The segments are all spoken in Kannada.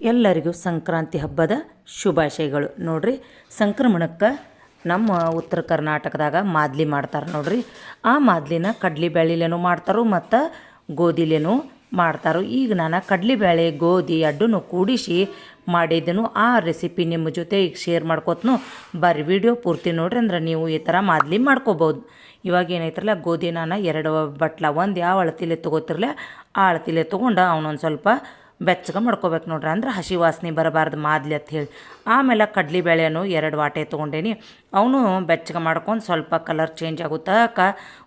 ಎಲ್ಲರಿಗೂ ಸಂಕ್ರಾಂತಿ ಹಬ್ಬದ ಶುಭಾಶಯಗಳು. ನೋಡ್ರಿ, ಸಂಕ್ರಮಣಕ್ಕೆ ನಮ್ಮ ಉತ್ತರ ಕರ್ನಾಟಕದಾಗ ಮಾದ್ಲಿ ಮಾಡ್ತಾರೆ ನೋಡ್ರಿ. ಆ ಮಾದ್ಲಿನ ಕಡ್ಲಿ ಬೇಳೆಲೇನು ಮಾಡ್ತಾರೋ ಮತ್ತು ಗೋಧಿಲೇನು ಮಾಡ್ತಾರೋ. ಈಗ ನಾನು ಕಡ್ಲಿಬೇಳೆ ಗೋಧಿ ಅಡ್ಡೂ ಕೂಡಿಸಿ ಮಾಡಿದ್ದನು. ಆ ರೆಸಿಪಿ ನಿಮ್ಮ ಜೊತೆ ಈಗ ಶೇರ್ ಮಾಡ್ಕೋತನು. ಬರ್ರಿ ವಿಡಿಯೋ ಪೂರ್ತಿ ನೋಡ್ರಿ ಅಂದ್ರೆ ನೀವು ಈ ಥರ ಮಾದ್ಲಿ ಮಾಡ್ಕೋಬೋದು. ಇವಾಗ ಏನೈತ್ರಲ್ಲ, ಗೋಧಿ ನಾನು ಎರಡು ಬಟ್ಲ ಒಂದು ಯಾವ ಅಳತಿಲೆ ತೊಗೋತಿರಲ್ಲ ಆ ಅಳತಿಲೆ ತೊಗೊಂಡು ಅವನೊಂದು ಸ್ವಲ್ಪ ಬೆಚ್ಚಗೆ ಮಾಡ್ಕೋಬೇಕು ನೋಡ್ರಿ. ಅಂದ್ರೆ ಹಸಿ ವಾಸನೆ ಬರಬಾರ್ದು ಮಾದ್ಲಿ ಅಂತ ಹೇಳಿ. ಆಮೇಲೆ ಕಡ್ಲಿಬೇಳೆನು ಎರಡು ವಾಟೆ ತೊಗೊಂಡೇನಿ. ಅವನು ಬೆಚ್ಚಗೆ ಮಾಡ್ಕೊಂಡು ಸ್ವಲ್ಪ ಕಲರ್ ಚೇಂಜ್ ಆಗುತ್ತಾಕ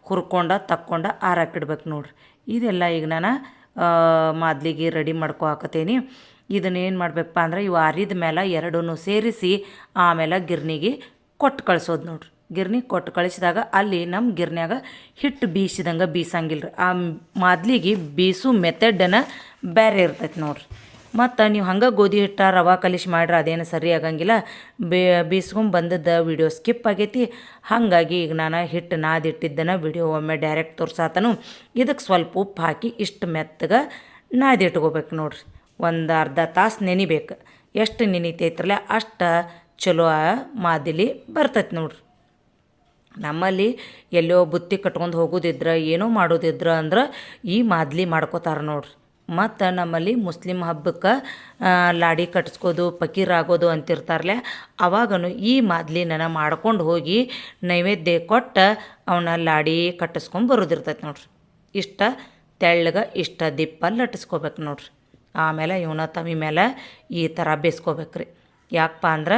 ಹುರ್ಕೊಂಡು, ತಕ್ಕೊಂಡು ಆರಾಕಿಡ್ಬೇಕು ನೋಡ್ರಿ. ಇದೆಲ್ಲ ಈಗ ನಾನು ಮಾದ್ಲಿಗೆ ರೆಡಿ ಮಾಡ್ಕೊ ಹಾಕತ್ತೇನಿ ಇದನ್ನೇನು ಮಾಡಬೇಕಪ್ಪ ಅಂದ್ರೆ ಇವು ಆರಿದ ಮೇಲೆ ಎರಡೂ ಸೇರಿಸಿ ಆಮೇಲೆ ಗಿರ್ನಿಗೆ ಕೊಟ್ಟು ಕಳಿಸೋದು ನೋಡ್ರಿ. ಗಿರ್ನಿ ಕೊಟ್ಟು ಕಳಿಸಿದಾಗ ಅಲ್ಲಿ ನಮ್ಮ ಗಿರ್ನ್ಯಾಗ ಹಿಟ್ಟು ಬೀಸಿದಂಗೆ ಬೀಸಂಗಿಲ್ಲ ರೀ ಆ ಮಾದ್ಲಿಗೆ ಬೀಸು ಮೆಥಡನ ಬೇರೆ ಇರ್ತೈತೆ ನೋಡ್ರಿ. ಮತ್ತು ನೀವು ಹಂಗೆ ಗೋಧಿ ಹಿಟ್ಟ, ರವೆ ಕಲಿಸಿ ಮಾಡ್ರೆ ಅದೇನು ಸರಿ ಆಗಂಗಿಲ್ಲ. ಬೀಸ್ಕೊಂಡು ಬಂದದ್ದು ವಿಡಿಯೋ ಸ್ಕಿಪ್ ಆಗೈತಿ. ಹಾಗಾಗಿ ಈಗ ನಾನು ಹಿಟ್ಟು ನಾದಿಟ್ಟಿದ್ದನ್ನು ವಿಡಿಯೋ ಒಮ್ಮೆ ಡೈರೆಕ್ಟ್ ತೋರ್ಸಾತನು. ಇದಕ್ಕೆ ಸ್ವಲ್ಪ ಉಪ್ಪು ಹಾಕಿ ಇಷ್ಟು ಮೆತ್ತಗೆ ನಾದಿಟ್ಕೋಬೇಕು ನೋಡ್ರಿ. ಒಂದು ಅರ್ಧ ತಾಸು ನೆನಿಬೇಕು. ಎಷ್ಟು ನೆನಿತೈತ್ರಲ್ಲ ಅಷ್ಟು ಚಲೋ ಮಾದಿಲಿ ಬರ್ತೈತೆ ನೋಡ್ರಿ. ನಮ್ಮಲ್ಲಿ ಎಲ್ಲೋ ಬುತ್ತಿ ಕಟ್ಕೊಂಡು ಹೋಗೋದಿದ್ರೆ, ಏನೋ ಮಾಡೋದಿದ್ರೆ ಅಂದ್ರೆ ಈ ಮಾದಲಿ ಮಾಡ್ಕೋತಾರೆ ನೋಡ್ರಿ. ಮತ್ತು ನಮ್ಮಲ್ಲಿ ಮುಸ್ಲಿಂ ಹಬ್ಬಕ್ಕೆ ಲಾಡಿ ಕಟ್ಸ್ಕೋದು ಪಕೀರ್ ಆಗೋದು ಅಂತಿರ್ತಾರಲ್ಲ ಅವಾಗನು ಈ ಮಾದಲಿನ ಮಾಡ್ಕೊಂಡು ಹೋಗಿ ನೈವೇದ್ಯ ಕೊಟ್ಟು ಅವನ್ನ ಲಾಡಿ ಕಟ್ಟಿಸ್ಕೊಂಡು ಬರೋದಿರ್ತೈತೆ ನೋಡ್ರಿ. ಇಷ್ಟ ತೆಳ್ಳಗೆ, ಇಷ್ಟ ದಿಪ್ಪ ಲಟ್ಟಿಸ್ಕೋಬೇಕು ನೋಡ್ರಿ. ಆಮೇಲೆ ಇವನ ತವಿ ಮೇಲೆ ಈ ಥರ ಬೇಸ್ಕೋಬೇಕು ರೀ ಯಾಕಪ್ಪ ಅಂದ್ರೆ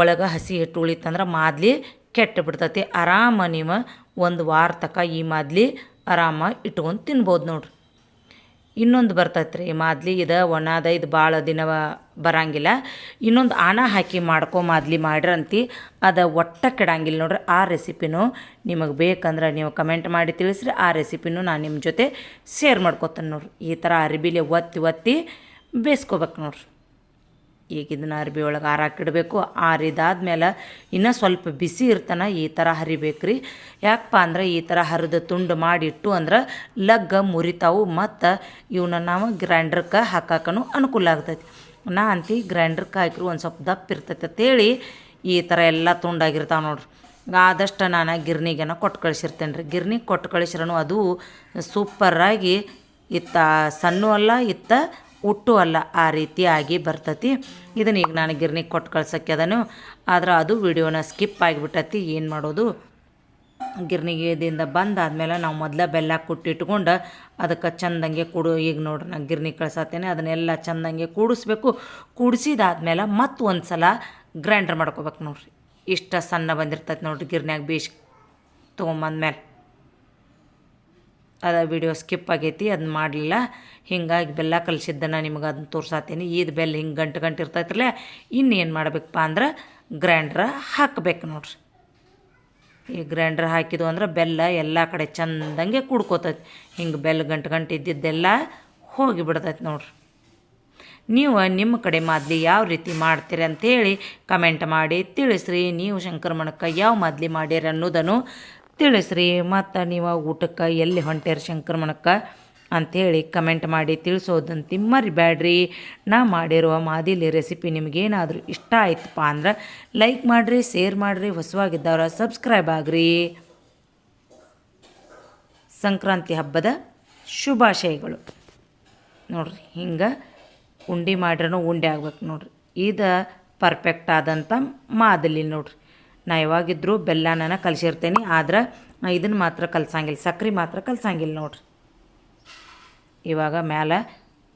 ಒಳಗೆ ಹಸಿ ಹಿಟ್ಟು ಉಳಿತಂದ್ರೆ ಮಾದ್ಲಿ ಕೆಟ್ಟು ಬಿಡ್ತೈತಿ. ಆರಾಮ ನೀವು ಒಂದು ವಾರ ತನಕ ಈ ಮಾದ್ಲಿ ಆರಾಮ ಇಟ್ಕೊಂಡು ತಿನ್ಬೋದು ನೋಡ್ರಿ. ಇನ್ನೊಂದು ಬರ್ತೈತೆ ರೀ ಮಾದ್ಲಿ ಇದು ಒಣದ, ಇದು ಭಾಳ ದಿನ ಬರಂಗಿಲ್ಲ. ಇನ್ನೊಂದು ಆಣ ಹಾಕಿ ಮಾಡ್ಕೊ ಮಾದ್ಲಿ ಮಾಡ್ರಂತಿ. ಅದು ಒಟ್ಟ ಕೆಡಂಗಿಲ್ಲ ನೋಡ್ರಿ. ಆ ರೆಸಿಪಿನೂ ನಿಮಗೆ ಬೇಕಂದ್ರೆ ನೀವು ಕಮೆಂಟ್ ಮಾಡಿ ತಿಳಿಸ್ರಿ. ಆ ರೆಸಿಪಿನೂ ನಾನು ನಿಮ್ಮ ಜೊತೆ ಶೇರ್ ಮಾಡ್ಕೊತೇನೆ ನೋಡ್ರಿ. ಈ ಥರ ಅರಿಬಿಲೆ ಒತ್ತಿ ಒತ್ತಿ ಬೇಯಿಸ್ಕೋಬೇಕು ನೋಡ್ರಿ. ಈಗ ಇದನ್ನ ಅರ್ಬಿ ಒಳಗೆ ಆರಾಕಿಡಬೇಕು ಆರಿದಾದ್ಮೇಲೆ ಇನ್ನೂ ಸ್ವಲ್ಪ ಬಿಸಿ ಇರ್ತಾನೆ ಈ ಥರ ಹರಿಬೇಕು ರೀ ಯಾಕಪ್ಪ ಅಂದ್ರೆ ಈ ಥರ ಹರಿದು ತುಂಡು ಮಾಡಿಟ್ಟು ಅಂದ್ರೆ ಲಗ್ಗ ಮುರಿತಾವು ಮತ್ತು ಇವನ್ನ ನಾವು ಗ್ರೈಂಡ್ರಕ್ಕೆ ಹಾಕಾಕನು ಅನುಕೂಲ ಆಗ್ತೈತಿ. ನಾ ಅಂತಿ ಗ್ರೈಂಡ್ರಕ್ಕೆ ಹಾಕಿರು ಒಂದು ಸ್ವಲ್ಪ ದಪ್ಪ ಇರ್ತೈತೆ ಅಂತೇಳಿ ಈ ಥರ ಎಲ್ಲ ತುಂಡಾಗಿರ್ತಾವೆ ನೋಡ್ರಿ. ಆದಷ್ಟು ನಾನು ಗಿರ್ನಿಗೆನ ಕೊಟ್ಟು ಕಳಿಸಿರ್ತೇನೆ ರೀ ಗಿರ್ನಿಗೆ ಕೊಟ್ಟು ಕಳಿಸ್ರೂ ಅದು ಸೂಪರಾಗಿ ಇತ್ತ ಸಣ್ಣ ಅಲ್ಲ, ಇತ್ತ ಉಟ್ಟು ಅಲ್ಲ, ಆ ರೀತಿಯಾಗಿ ಬರ್ತತಿ. ಇದನ್ನ ಈಗ ನಾನು ಗಿರ್ನಿಗೆ ಕೊಟ್ಟು ಕಳ್ಸೋಕ್ಕೆ ಅದನು ಆದ್ರೆ ಅದು ವಿಡಿಯೋನ ಸ್ಕಿಪ್ ಆಗಿಬಿಟ್ಟತಿ. ಏನು ಮಾಡೋದು? ಗಿರ್ನಿಗೆದಿಂದ ಬಂದಾದ್ಮೇಲೆ ನಾವು ಮೊದಲ ಬೆಲ್ಲ ಕುಟ್ಟಿಟ್ಕೊಂಡು ಅದಕ್ಕೆ ಚಂದಂಗೆ ಕೂಡು. ಈಗ ನೋಡ್ರಿ ನಾನು ಗಿರ್ನಿ ಕಳ್ಸತ್ತೇನೆ ಅದನ್ನೆಲ್ಲ ಚಂದಂಗೆ ಕೂಡಿಸ್ಬೇಕು. ಕೂಡಿಸಿದಾದ್ಮೇಲೆ ಮತ್ತು ಒಂದು ಸಲ ಗ್ರೈಂಡರ್ ಮಾಡ್ಕೋಬೇಕು ನೋಡ್ರಿ. ಇಷ್ಟ ಸಣ್ಣ ಬಂದಿರ್ತೈತೆ ನೋಡ್ರಿ ಗಿರ್ನ್ಯಾಗ ಬೇಯಿಸಿ ತೊಗೊಂಬಂದ್ಮೇಲೆ. ಅದ ವಿಡಿಯೋ ಸ್ಕಿಪ್ ಆಗೈತಿ ಅದನ್ನ ಮಾಡಲಿಲ್ಲ. ಹಿಂಗಾಗಿ ಬೆಲ್ಲ ಕಲಿಸಿದ್ದನ್ನು ನಿಮ್ಗೆ ಅದನ್ನ ತೋರ್ಸಾತೀನಿ. ಈದ್ ಬೆಲ್ಲ ಹಿಂಗೆ ಗಂಟು ಗಂಟು ಇರ್ತೈತ್ರಲ್ಲ ಇನ್ನೇನು ಮಾಡಬೇಕಪ್ಪ ಅಂದ್ರೆ ಗ್ರೈಂಡ್ರ ಹಾಕಬೇಕು ನೋಡ್ರಿ. ಈ ಗ್ರ್ಯಾಂಡ್ರ್ ಹಾಕಿದ್ವು ಅಂದ್ರೆ ಬೆಲ್ಲ ಎಲ್ಲ ಕಡೆ ಚಂದಂಗೆ ಕುಡ್ಕೋತೈತಿ. ಹಿಂಗೆ ಬೆಲ್ಲ ಗಂಟು ಗಂಟು ಇದ್ದಿದ್ದೆಲ್ಲ ಹೋಗಿಬಿಡ್ತೈತಿ ನೋಡ್ರಿ. ನೀವು ನಿಮ್ಮ ಕಡೆ ಮಾದಲಿ ಯಾವ ರೀತಿ ಮಾಡ್ತೀರಿ ಅಂಥೇಳಿ ಕಮೆಂಟ್ ಮಾಡಿ ತಿಳಿಸ್ರಿ. ನೀವು ಶಂಕರಮಣಕ್ಕೆ ಯಾವ ಮಾದಲಿ ಮಾಡ್ಯಾರ ಅನ್ನೋದನ್ನು ತಿಳಿಸ್ರಿ, ಮತ್ತು ನೀವು ಊಟಕ್ಕೆ ಎಲ್ಲಿ ಹೊಂಟ್ಯಾರ ಶಂಕರಮಣಕ್ಕೆ? ಅಂಥೇಳಿ ಕಮೆಂಟ್ ಮಾಡಿ ತಿಳಿಸೋದಂತ ಮರಿಬೇಡ್ರಿ ನಾ ಮಾಡಿರುವ ಮಾದಿಲಿ ರೆಸಿಪಿ ನಿಮಗೇನಾದರೂ ಇಷ್ಟ ಆಯ್ತಪ್ಪ ಅಂದ್ರೆ ಲೈಕ್ ಮಾಡಿರಿ ಶೇರ್ ಮಾಡಿರಿ, ಹೊಸವಾಗಿದ್ದವ್ರ ಸಬ್ಸ್ಕ್ರೈಬ್ ಆಗ್ರಿ. ಸಂಕ್ರಾಂತಿ ಹಬ್ಬದ ಶುಭಾಶಯಗಳು. ನೋಡ್ರಿ, ಹಿಂಗೆ ಉಂಡೆ ಮಾಡ್ರೂ ಉಂಡೆ ಆಗ್ಬೇಕು ನೋಡ್ರಿ. ಇದು ಪರ್ಫೆಕ್ಟ್ ಆದಂಥ ಮಾದಲಿ ನೋಡ್ರಿ. ನಾ ಯಾವಾಗಿದ್ದರೂ ಬೆಲ್ಲನ ಕಲಿಸಿರ್ತೇನೆ, ಆದ್ರೆ ಇದನ್ನು ಮಾತ್ರ ಕಲ್ಸಂಗಿಲ್ಲ, ಸಕ್ರೆ ಮಾತ್ರ ಕಲ್ಸಂಗಿಲ್ಲ ನೋಡ್ರಿ. ಇವಾಗ ಮ್ಯಾಲೆ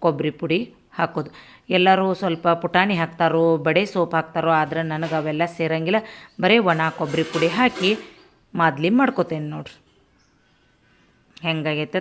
ಕೊಬ್ಬರಿ ಪುಡಿ ಹಾಕೋದು. ಎಲ್ಲರೂ ಸ್ವಲ್ಪ ಪುಟಾಣಿ ಹಾಕ್ತಾರೋ, ಬಡೆ ಸೋಪ್ ಹಾಕ್ತಾರೋ, ಆದ್ರೆ ನನಗೆ ಅವೆಲ್ಲ ಸೇರಂಗಿಲ್ಲ. ಬರೀ ಒಣ ಕೊಬ್ಬರಿ ಪುಡಿ ಹಾಕಿ ಮಾದಲಿ ಮಾಡ್ಕೋತೇನೆ ನೋಡ್ರಿ. ಹೆಂಗಾಗೈತೆ